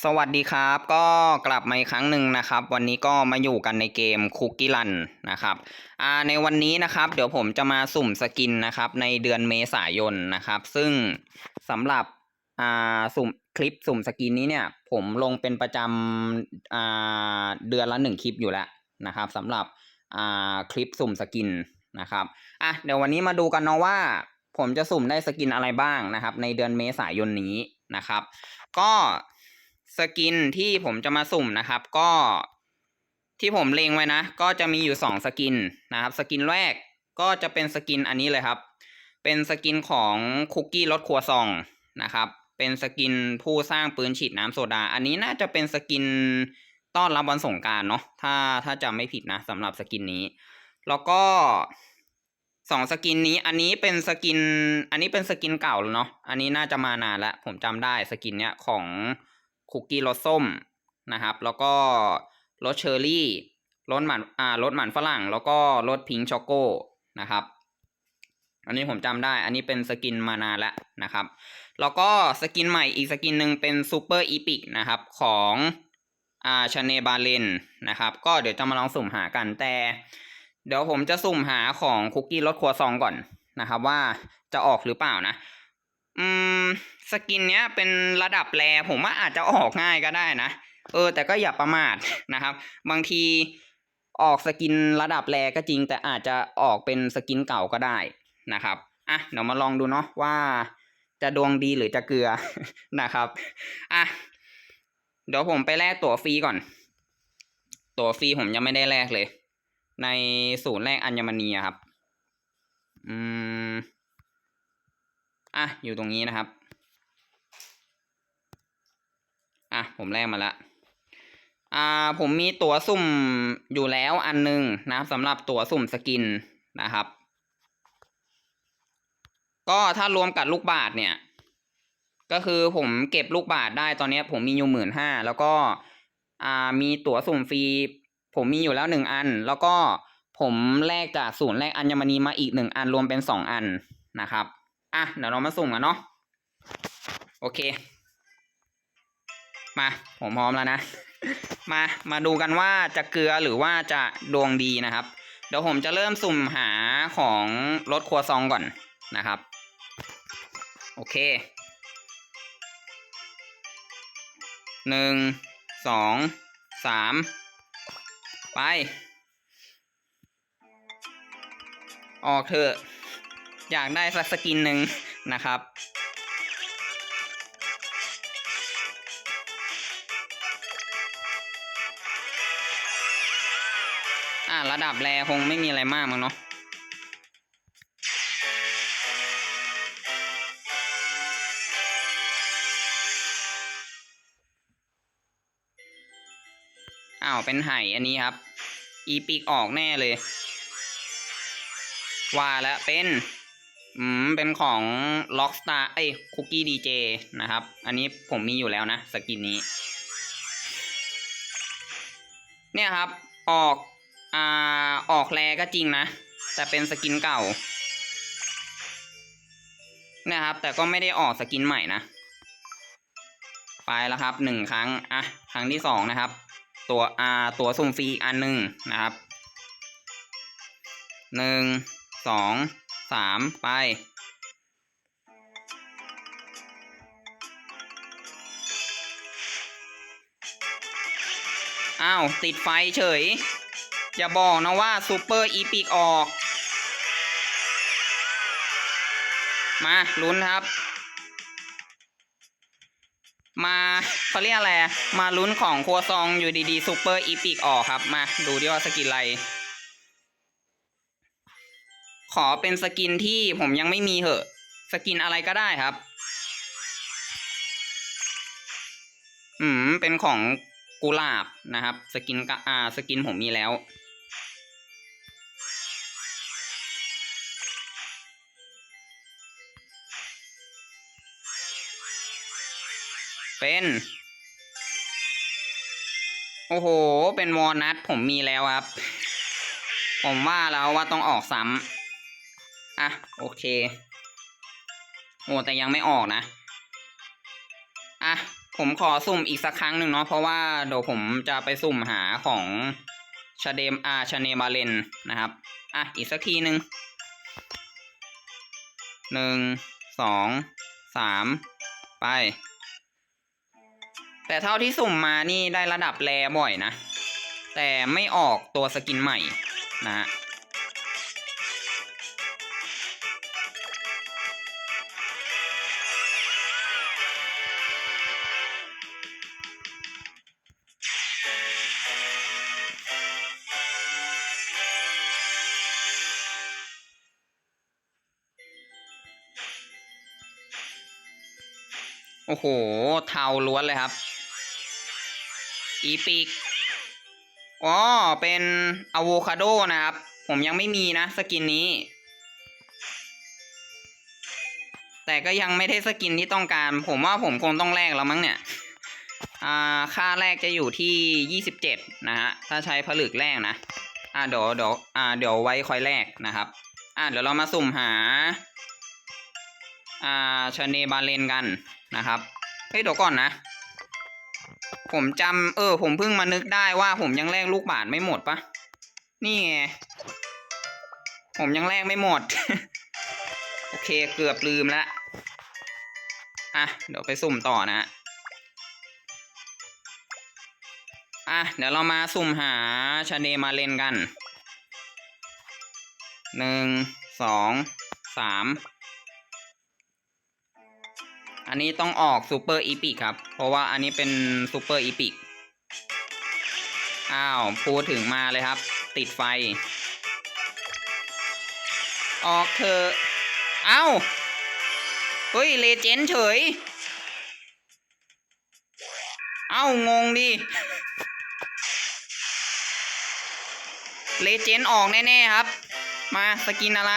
สวัสดีครับก็กลับมาอีกครั้งหนึ่งนะครับ วันนี้ก็มาอยู่กันในเกมคุกกี้รันนะครับอ่าในวันนี้นะครับ เดี๋ยวผมจะมาสุ่มสกินนะครับ ในเดือนเมษายนนะครับ ซึ่งสำหรับอ่าสุ่มคลิปสุ่มสกินนี้เนี่ยผมลงเป็นประจำอ่าเดือนละหนึ่งคลิปอยู่แล้วนะครับสำหรับอ่าคลิปสุ่มสกินนะครับอะเดี๋ยววันนี้มาดูกันเนาะว่า ผมจะสุ่มได้สกินอะไรบ้างนะครับ ในเดือนเมษายนนี้นะครับ ก็ สกินที่ผมจะมาสุ่มนะครับ ก็ที่ผมเลงไว้นะ ก็จะมีอยู่สองสกินนะครับ สกินแรกก็จะเป็นสกินอันนี้เลยครับ เป็นสกินของคุกกี้รสครัวซองนะครับ เป็นสกินผู้สร้างปืนฉีดน้ำโซดา อันนี้น่าจะเป็นสกินต้อนรับวันสงการเนาะถ้าถ้าจำไม่ผิดนะสำหรับสกินนี้ แล้วก็สองสกินนี้อันนี้เป็นสกิน อันนี้เป็นสกินเก่าแล้วเนาะอันนี้น่าจะมานานแล้วผมจำได้สกินเนี้ยของ คุกกี้รสส้มนะครับ แล้วก็รสเชอร์รี่รสหมันอ่ารสหมันฝรั่ง แล้วก็รสพิงช็อกโก้นะครับอันนี้ผมจำได้ อันนี้เป็นสกินมานานแล้วนะครับ แล้วก็สกินใหม่อีกสกินหนึ่งเป็นซูเปอร์อีพิกนะครับของอ่าชาเนบาเลนนะครับ ก็เดี๋ยวจะมาลองสุ่มหากันแต่ เดี๋ยวผมจะสุ่มหาของคุกกี้รสครัวซองก่อนนะครับ ว่าจะออกหรือเปล่านะ อืมสกินเนี้ยเป็นระดับแรผมว่าอาจจะออกง่ายก็ได้นะ เออ แต่ก็อย่าประมาทนะครับ บางทีออกสกินระดับแรก็จริง แต่อาจจะออกเป็นสกินเก่าก็ได้นะครับอะเดี๋ยวมาลองดูเนาะว่าจะดวงดีหรือจะเกลือนะครับอะเดี๋ยวผมไปแลกตั๋วฟรีก่อน ตั๋วฟรีผมยังไม่ได้แลกเลย ในศูนย์แรกอัญมณีครับ อืม อะอยู่ตรงนี้นะครับ อะผมแลกมาละอ่าผมมีตั๋วสุ่มอยู่แล้วอันหนึงนะครับสำหรับตั๋วสุ่มสกินนะครับ ก็ถ้ารวมกับลูกบาทเนี่ย ก็คือผมเก็บลูกบาทได้ตอนนี้ผมมีอยู่หมื่นห้าแล้วก็อ่ามีตั๋วสุ่มฟรีผมมีอยู่แล้วหนึ่งอัน แล้วก็ผมแลกจากศูนย์แรกอัญมณีมาอีกหนึ่งอันรวมเป็นสองอันนะครับ อะเดี๋ยวเรามาสุ่มกันเนาะโอเค มาผมพร้อมแล้วนะ มามาดูกันว่าจะเกลือหรือว่าจะดวงดีนะครับ เดี๋ยวผมจะเริ่มสุ่มหาของรถครัวซองก่อนนะครับ โอเคหนึ่งสองสามไป ออกเถอะ อยากได้สักสกินหนึ่งนะครับ อ่าระดับแรคงไม่มีอะไรมากมั้งเนาะอ้าว เป็นไห่อันนี้ครับ อีปีกออกแน่เลย ว่าแล้วเป็น อืม เป็นของ Rockstar เอ้ย Cookie DJ นะครับ อันนี้ผมมีอยู่แล้วนะ สกินนี้ เนี่ยครับ ออก อ่า ออกแรก็จริงนะ แต่เป็นสกินเก่าเนี่ยครับ แต่ก็ไม่ได้ออกสกินใหม่นะ ไปแล้วครับหนึ่งครั้ง อะ ครั้งที่สองนะครับ ตัว อ่า ตัวสุ่มฟรีอีกอันหนึ่งนะครับ หนึ่ง สอง สามไป อ้าว ติดไฟเฉย อย่าบอกนะว่าซูเปอร์อีพิกออก มาลุ้นครับ มาเขาเรียกอะไร มาลุ้นของครัวซองอยู่ดีๆซูเปอร์อีพิกออกครับ มาดูดิว่าสกินอะไร ขอเป็นสกินที่ผมยังไม่มีเหอะ สกินอะไรก็ได้ครับ อืม เป็นของกุหลาบนะครับ สกินกอ่า สกินผมมีแล้ว เป็น โอ้โห เป็นวอลนัทผมมีแล้วครับ ผมว่าแล้วว่าต้องออกซ้ำ อะโอเค โอ้แต่ยังไม่ออกนะ อะผมขอสุ่มอีกสักครั้งหนึ่งเนาะเพราะว่าเดี๋ยวผมจะไปสุ่มหาของชาเดมอาชาเนมาเลนนะครับ อะอีกสักทีหนึ่งหนึ่งสองสามไป แต่เท่าที่สุ่มมานี่ได้ระดับแรบ่อยนะ แต่ไม่ออกตัวสกินใหม่นะฮะ โอ้โห เทาล้วนเลยครับ อีปิกอ๋อ เป็นอะโวคาโดนะครับ ผมยังไม่มีนะสกินนี้ แต่ก็ยังไม่ได้สกินที่ต้องการ ผมว่าผมคงต้องแลกแล้วมั้งเนี่ย อ่า ค่าแรกจะอยู่ที่ยี่สิบเจ็ดนะฮะ ถ้าใช้ผลึกแรกนะ อ่าเดี๋ยวเดี๋ยวอ่าเดี๋ยวไว้คอยแรกนะครับ อ่าเดี๋ยวเรามาสุ่มหา อ่าชาเนบาเลนกัน นะครับ เฮ้ยเดี๋ยวก่อนนะ ผมจำเออ ผมเพิ่งมานึกได้ว่าผมยังแลกลูกบาทไม่หมดปะนี่ไง ผมยังแลกไม่หมด โอเคเกือบลืมล้วอะ เดี๋ยวไปสุ่มต่อนะอะ เดี๋ยวเรามาสุ่มหาชาเนมาเลนกันหนึ่งสองสาม อันนี้ต้องออกซูเปอร์อีพิกครับ เพราะว่าอันนี้เป็นซูเปอร์อีพิก อ้าว พูดถึงมาเลยครับ ติดไฟ ออกเธอะเอ้าเฮ้ย เลเจนเฉย เอ้า งงดิ เลเจนออกแน่ ๆ ครับ มาสกินอะไร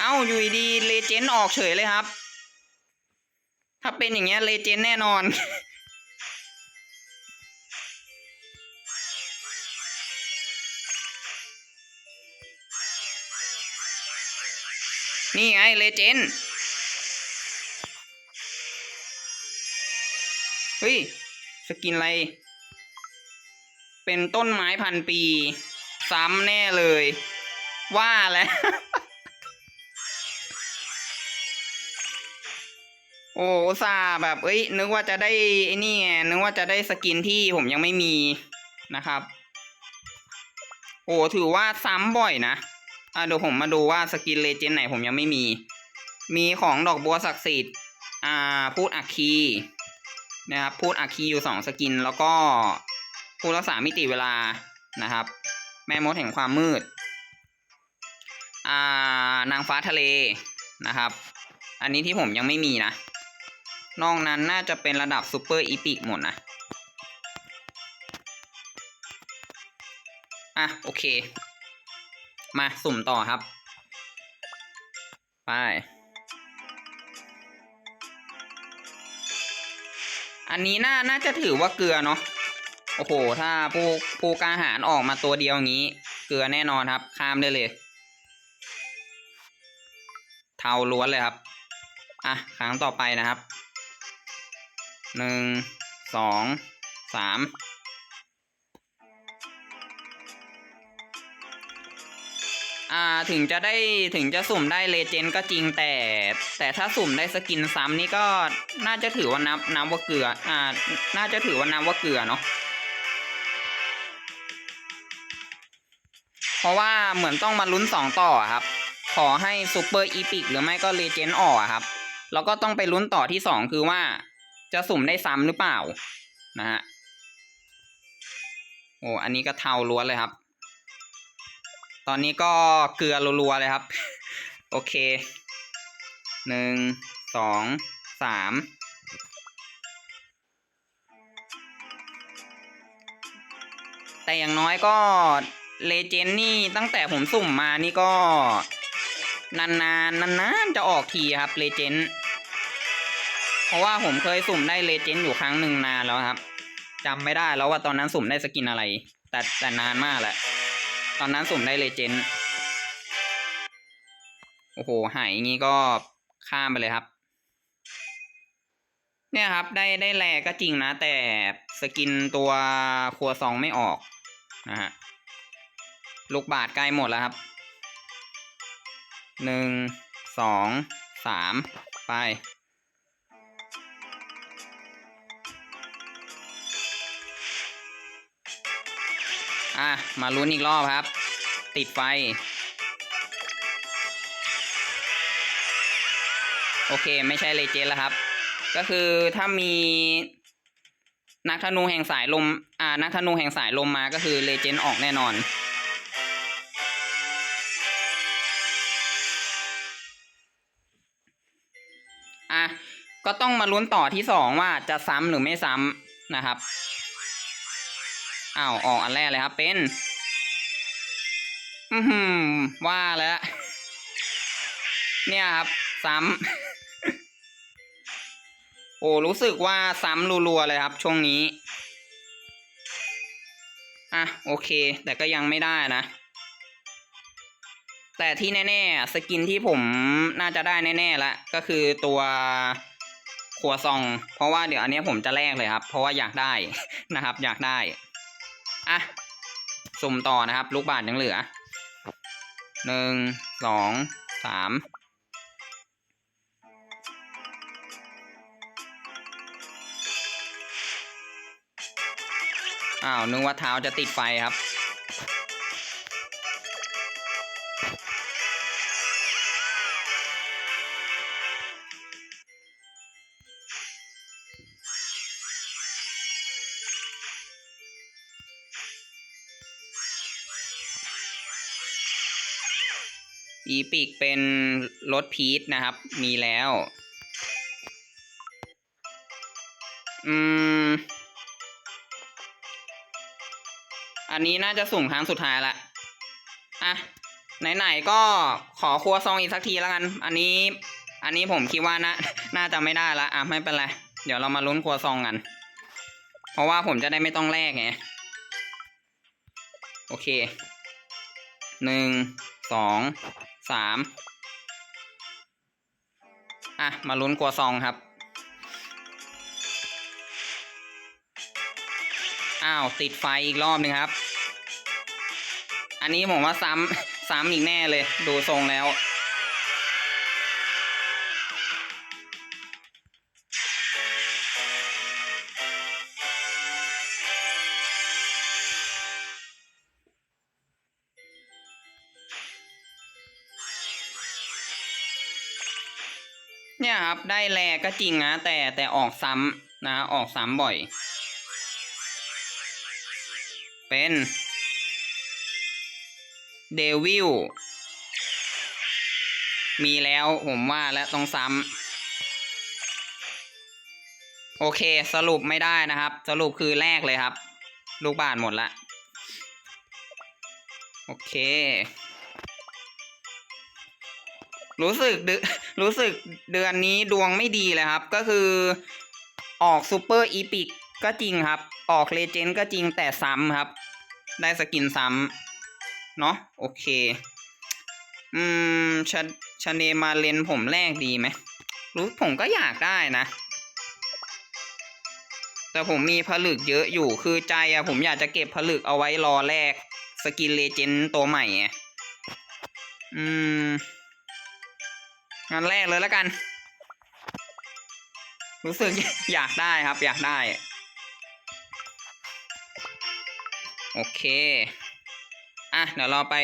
เอ้า อยู่ดี เลเจนออกเฉยเลยครับ เป็นอย่างเงี้ยเลเจนแน่นอน นี่ไงเลเจนเฮ้ย สกินอะไร เป็นต้นไม้พันปี ซ้ำแน่เลย ว่าแล้ว โอ้อุตส่าแบบเอ้ย นึกว่าจะได้ไอ้นี่ไงนึกว่าจะได้สกินที่ผมยังไม่มีนะครับ โอ้ถือว่าซ้ำบ่อยนะอะเดี๋ยวผมมาดูว่าสกินเลเจนด์ไหนผมยังไม่มี มีของดอกบัวศักดิ์สิทธิ์อ่าพูดอัคคีนะครับพูดอัคคีอยู่สองสกิน แล้วก็พูดรักษามิติเวลานะครับ แม่มดแห่งความมืดอ่านางฟ้าทะเลนะครับ อันนี้ที่ผมยังไม่มีนะ นอกนั้นน่าจะเป็นระดับซูเปอร์อีพิกหมดนะ อะ โอเค มาสุ่มต่อครับ ไป อันนี้น่า น่าจะถือว่าเกลือเนาะ โอ้โห ถ้าผู้ผู้กาหารออกมาตัวเดียวงี้ เกลือแน่นอนครับ ข้ามได้เลย เทาล้วนเลยครับ อะ ครั้งต่อไปนะครับ หนึ่งสองสามอ่าถึงจะได้ถึงจะสุ่มได้เลเจนด์ก็จริงแต่ แต่ถ้าสุ่มได้สกินซ้ำนี่ก็น่าจะถือว่านับนับว่าเกลืออ่าน่าจะถือว่านับว่าเกลือเนาะเพราะว่าเหมือนต้องมาลุ้นสองต่อครับ ขอให้ซูเปอร์อีพิกหรือไม่ก็เลเจนด์ออกอครับ แล้วก็ต้องไปลุ้นต่อที่สองคือว่า จะสุ่มได้ซ้ำหรือเปล่านะฮะโอ้อันนี้ก็เทาล้วนเลยครับ ตอนนี้ก็เกลือรัวๆเลยครับ โอเคหนึ่งสองสามแต่อย่างน้อยก็เลเจนนี่ตั้งแต่ผมสุ่มมานี่ก็ นานๆนานๆจะออกทีครับเลเจนด์ เพราะว่าผมเคยสุ่มได้เลเจนด์อยู่ครั้งหนึ่งนานแล้วครับจำไม่ได้แล้วว่าตอนนั้นสุ่มได้สกินอะไร แต่แต่นานมากแหละ ตอนนั้นสุ่มได้เลเจนด์โอ้โหหายงงี้ก็ข้ามไปเลยครับ เนี่ยครับได้ได้แลก็จริงนะ แต่สกินตัวครัวซองไม่ออกนะฮะลูกบาทใกล้หมดแล้วครับหนึ่งสองสามไป อะ มาลุ้นอีกรอบครับ ติดไฟ โอเค ไม่ใช่เลเจนด์แล้วครับ ก็คือถ้ามีนักธนูแห่งสายลม อ่า นักธนูแห่งสายลมมาก็คือเลเจนด์ออกแน่นอน อะ ก็ต้องมาลุ้นต่อที่สองว่าจะซ้ำหรือไม่ซ้ำนะครับ อ้าวออกอันแรกเลยครับ เป็น อือหือว่าแล้ว เนี่ยครับ ซ้ำ โอ้รู้สึกว่าซ้ำรัวๆเลยครับ ช่วงนี้ อะ โอเค แต่ก็ยังไม่ได้นะ แต่ที่แน่ๆ สกินที่ผมน่าจะได้แน่ๆล้วก็คือตัวครัวซอง เพราะว่าเดี๋ยวอันนี้ผมจะแลกเลยครับ เพราะว่าอยากได้นะครับ อยากได้ อะสุ่มต่อนะครับ ลูกบาทยังเหลือหนึ่งสองสามอ้าวนึกว่าเท้าจะติดไฟครับ อีปิกเป็นรถพีทนะครับ มีแล้ว อืม อันนี้น่าจะสุ่มครั้งสุดท้ายละ อะ ไหน ๆ ก็ขอครัวซองอีกสักทีแล้วกัน อันนี้ อันนี้ผมคิดว่านะน่าจะไม่ได้ละ อะ ไม่เป็นไร เดี๋ยวเรามาลุ้นครัวซองกัน เพราะว่าผมจะได้ไม่ต้องแลกไง โอเคหนึ่งสอง สามอะ มาลุ้นกลัวซองครับ อ้าว ติดไฟอีกรอบหนึ่งครับ อันนี้ผมว่าซ้ำซ้ำอีกแน่เลย ดูทรงแล้ว ได้แลก็จริงนะ แต่แต่ออกซ้ำนะ ออกซ้ำบ่อย เป็นเดวิลมีแล้วผมว่าแล้วต้องซ้ำโอเคสรุปไม่ได้นะครับ สรุปคือแรกเลยครับ ลูกบาทหมดละ โอเค รู้สึกเดือรู้สึกเดือนนี้ดวงไม่ดีเลยครับ ก็คือออกซูเปอร์อีพิกก็จริงครับ ออกเลเจนด์ก็จริงแต่ซ้ำครับ ได้สกินซ้ำเนาะโอเค อืมชาชาเนมาเลนผมแรกดีไหมรู้ผมก็อยากได้นะ แต่ผมมีผลึกเยอะอยู่คือใจอะผมอยากจะเก็บผลึกเอาไว้รอแรก สกินเลเจนด์ตัวใหม่อืม งานแรกเลยแล้วกัน รู้สึกอยากได้ครับ อยากได้ โอเค อะ เดี๋ยวเราไป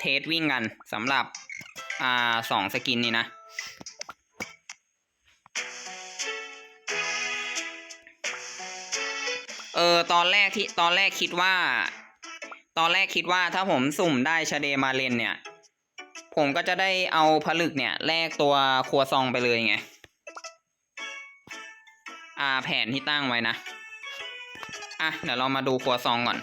เทสวิ่งกันสำหรับ อ่าสองสกินนี้นะเออตอนแรกที่ตอนแรกคิดว่า ตอนแรกคิดว่าถ้าผมสุ่มได้ชาเดมาเลนเนี่ย ผมก็จะได้เอาผลึกเนี่ยแลกตัวครัวซองไปเลยไง อ่าแผนที่ตั้งไว้นะ อะ เดี๋ยวเรามาดูครัวซองก่อน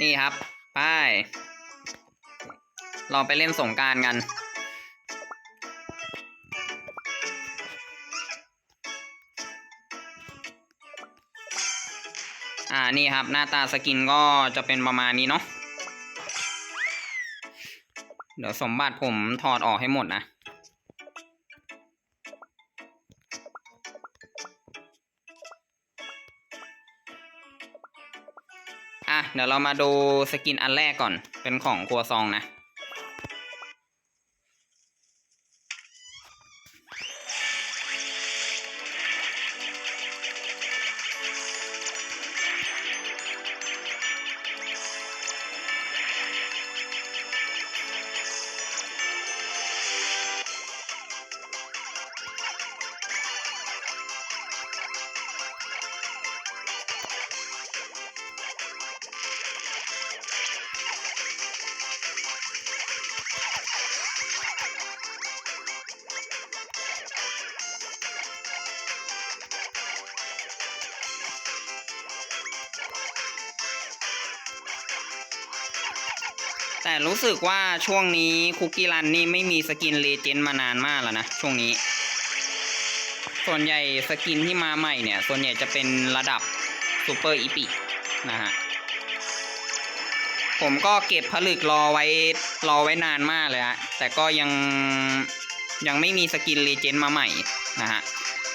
นี่ครับ ไป เราไปเล่นสงการกัน นี่ครับ หน้าตาสกินก็จะเป็นประมาณนี้เนาะเดี๋ยวสมบัติผมถอดออกให้หมดนะ อะ เดี๋ยวเรามาดูสกินอันแรกก่อน เป็นของครัวซองนะ แต่รู้สึกว่าช่วงนี้คุกกี้รันนี่ไม่มีสกินเลเจนด์มานานมากแล้วนะ ช่วงนี้ ส่วนใหญ่สกินที่มาใหม่เนี่ย ส่วนใหญ่จะเป็นระดับซูเปอร์อีพินะฮะผมก็เก็บผลึกรอไว้รอไว้นานมากเลยฮะแต่ก็ยังยังไม่มีสกินเลเจนด์มาใหม่นะฮะ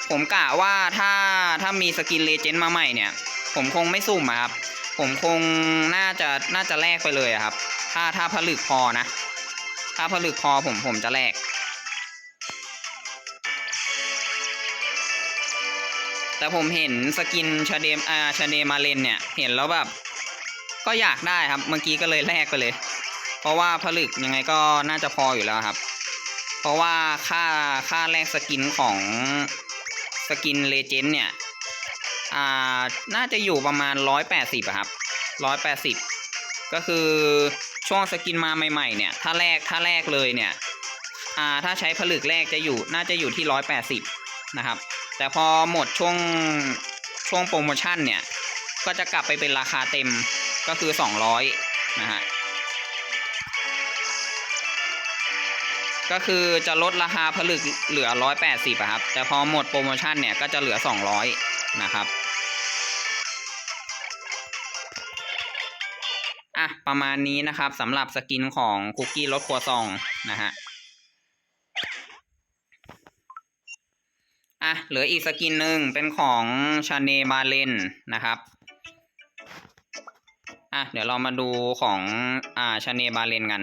ผมกะว่าถ้าถ้ามีสกินเลเจนด์มาใหม่เนี่ย ผมคงไม่สุ่มครับ ผมคงน่าจะน่าจะแลกไปเลยครับ ถ้าถ้าผลึกพอนะ ถ้าผลึกพอผมผมจะแลก แต่ผมเห็นสกินชาเดมอาชาเดมาเลนเนี่ย เห็นแล้วแบบ ก็อยากได้ครับ เมื่อกี้ก็เลยแลกไปเลย เพราะว่าผลึกยังไงก็น่าจะพออยู่แล้วครับ เพราะว่าค่าค่าแลกสกินของสกินเลเจนด์เนี่ย อ่า น่าจะอยู่ประมาณร้อยแปดสิบอะครับร้อยแปดสิบก็คือ ช่วงสกินมาใหม่ๆเนี่ยถ้าแรกถ้าแรกเลยเนี่ยอ่าถ้าใช้ผลึกแรกจะอยู่น่าจะอยู่ที่ร้อยแปดสิบนะครับ แต่พอหมดช่วงช่วงโปรโมชั่นเนี่ย ก็จะกลับไปเป็นราคาเต็มก็คือสองร้อยนะฮะก็คือจะลดราคาผลึกเหลือร้อยแปดสิบอะครับ แต่พอหมดโปรโมชั่นเนี่ย ก็จะเหลือสองร้อยนะครับ อะประมาณนี้นะครับสำหรับสกินของคุกกี้รสครัวซองนะฮะอะเหลืออีกสกินหนึ่งเป็นของชาเนบาเลนนะครับอะเดี๋ยวเรามาดูของอ่าชาเนบาเลนกัน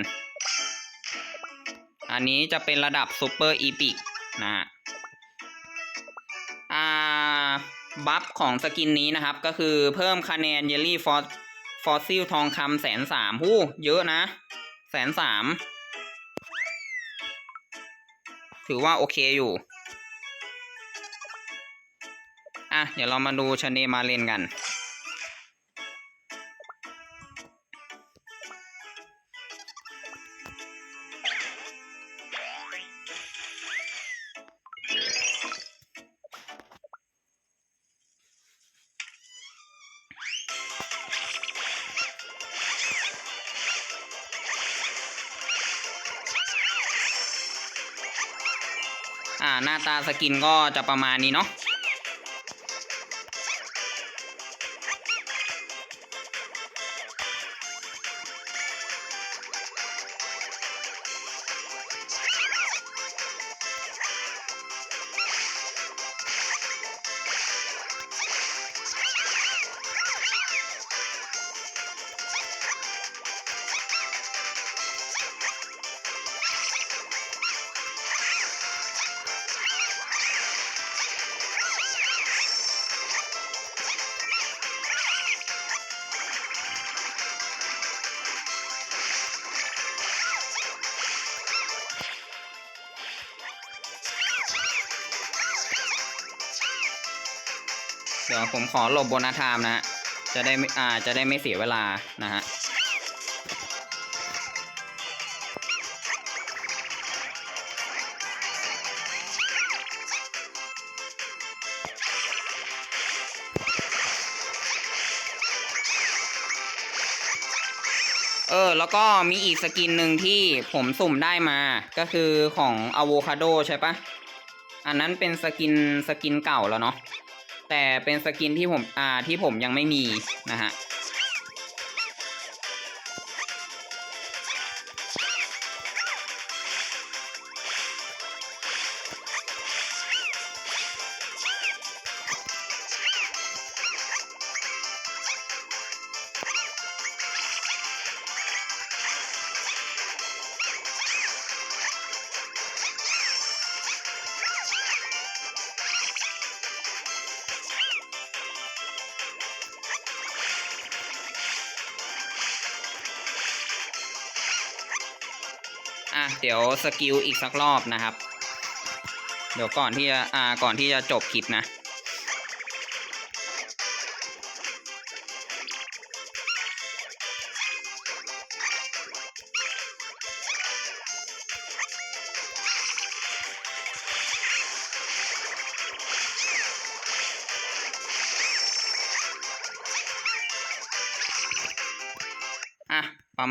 อันนี้จะเป็นระดับซูเปอร์อีพิกนะฮะอ่าบัฟของสกินนี้นะครับก็คือเพิ่มคะแนนเยลลี่ฟอส ฟอสซิลทองคำแสนสามหู้เยอะนะแสนสามถือว่าโอเคอยู่ อะ เดี๋ยวเรามาดูชเนมาเลนกัน หน้าตาสกินก็จะประมาณนี้เนาะ ดี๋ยวผมขอหลบโบนัสไทม์นะฮะจะได้ไม่อ่าจะได้ไม่เสียเวลานะฮะเออแล้วก็มีอีกสกินหนึ่งที่ผมสุ่มได้มาก็คือของอะโวคาโดใช่ปะอันนั้นเป็นสกินสกินเก่าแล้วเนาะ แต่เป็นสกินที่ผมอ่าที่ผมยังไม่มีนะฮะ อะเดี๋ยวสกิลอีกสักรอบนะครับ เดี๋ยวก่อนที่จะอ่าก่อนที่จะจบคลิปนะ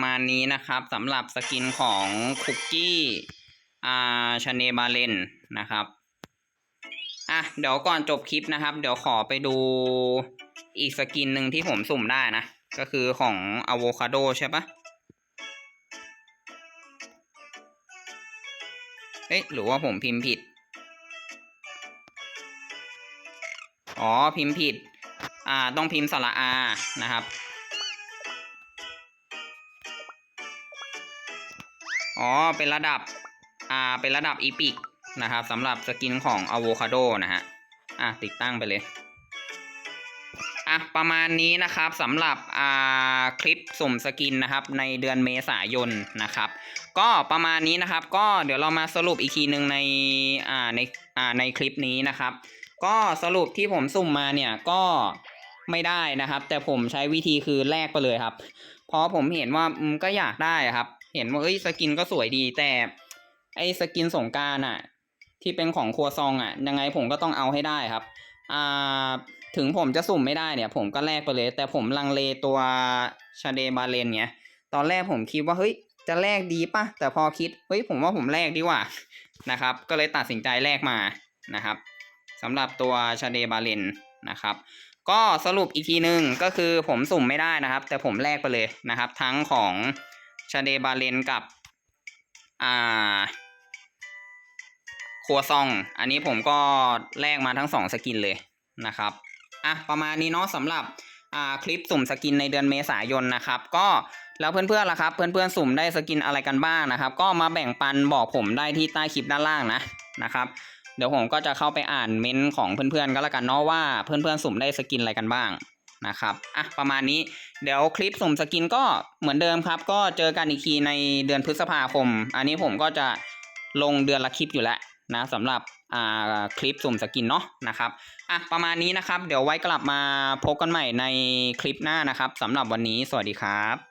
มาณนี้นะครับสำหรับสกินของคุกกี้อาชาเนบาเลนนะครับอะเดี๋ยวก่อนจบคลิปนะครับ เดี๋ยวขอไปดูอีกสกินหนึ่งที่ผมสุ่มได้นะ ก็คือของอะโวคาโดใช่ปะเอ๊ะหรือว่าผมพิมพ์ผิด อ๋อพิมพ์ผิด อ่าต้องพิมพ์สระอานะครับ อ๋อ เป็นระดับ อ่า เป็นระดับอีพิกนะครับสำหรับสกินของอะโวคาโดนะฮะ อะ ติดตั้งไปเลย อะ ประมาณนี้นะครับสำหรับ อ่า คลิปสุ่มสกินนะครับ ในเดือนเมษายนนะครับ ก็ประมาณนี้นะครับ ก็เดี๋ยวเรามาสรุปอีกทีหนึ่งใน อ่า ใน อ่า ในคลิปนี้นะครับ ก็สรุปที่ผมสุ่มมาเนี่ยก็ไม่ได้นะครับ แต่ผมใช้วิธีคือแลกไปเลยครับ เพราะผมเห็นว่าก็อยากได้ครับ เห็นว่าเอ้ยสกินก็สวยดีแต่ ไอ้สกินสงการอะ ที่เป็นของครัวซองอะ ยังไงผมก็ต้องเอาให้ได้ครับ อ่า ถึงผมจะสุ่มไม่ได้เนี่ย ผมก็แลกไปเลย แต่ผมลังเลตัวชาเดบาเลนเนี่ยตอนแรกผมคิดว่าเฮ้ยจะแลกดีปะแต่พอคิดเฮ้ยผมว่าผมแลกดีกว่านะครับ ก็เลยตัดสินใจแลกมานะครับสำหรับตัวชาเดบาเลนนะครับ ก็สรุปอีกทีหนึ่งก็คือผมสุ่มไม่ได้นะครับ แต่ผมแลกไปเลยนะครับ ทั้งของ ชาเดบาเลนกับอ่าครัวซอง อันนี้ผมก็แลกมาทั้งสองสกินเลยนะครับอะประมาณนี้เนาะสำหรับอ่าคลิปสุ่มสกินในเดือนเมษายนนะครับ ก็แล้วเพื่อนๆล่ะครับ เพื่อนๆสุ่มได้สกินอะไรกันบ้างนะครับ ก็มาแบ่งปันบอกผมได้ที่ใต้คลิปด้านล่างนะนะครับ เดี๋ยวผมก็จะเข้าไปอ่านเม้นของเพื่อนๆก็แล้วกันเนาะว่าเพื่อนๆสุ่มได้สกินอะไรกันบ้าง นะครับอะประมาณนี้เดี๋ยวคลิปสุ่มสกินก็เหมือนเดิมครับ ก็เจอกันอีกทีในเดือนพฤษภาคม อันนี้ผมก็จะลงเดือนละคลิปอยู่แล้วนะสำหรับอ่าคลิปสุ่มสกินเนาะนะครับอะประมาณนี้นะครับ เดี๋ยวไว้กลับมาพบกันใหม่ในคลิปหน้านะครับสำหรับวันนี้สวัสดีครับ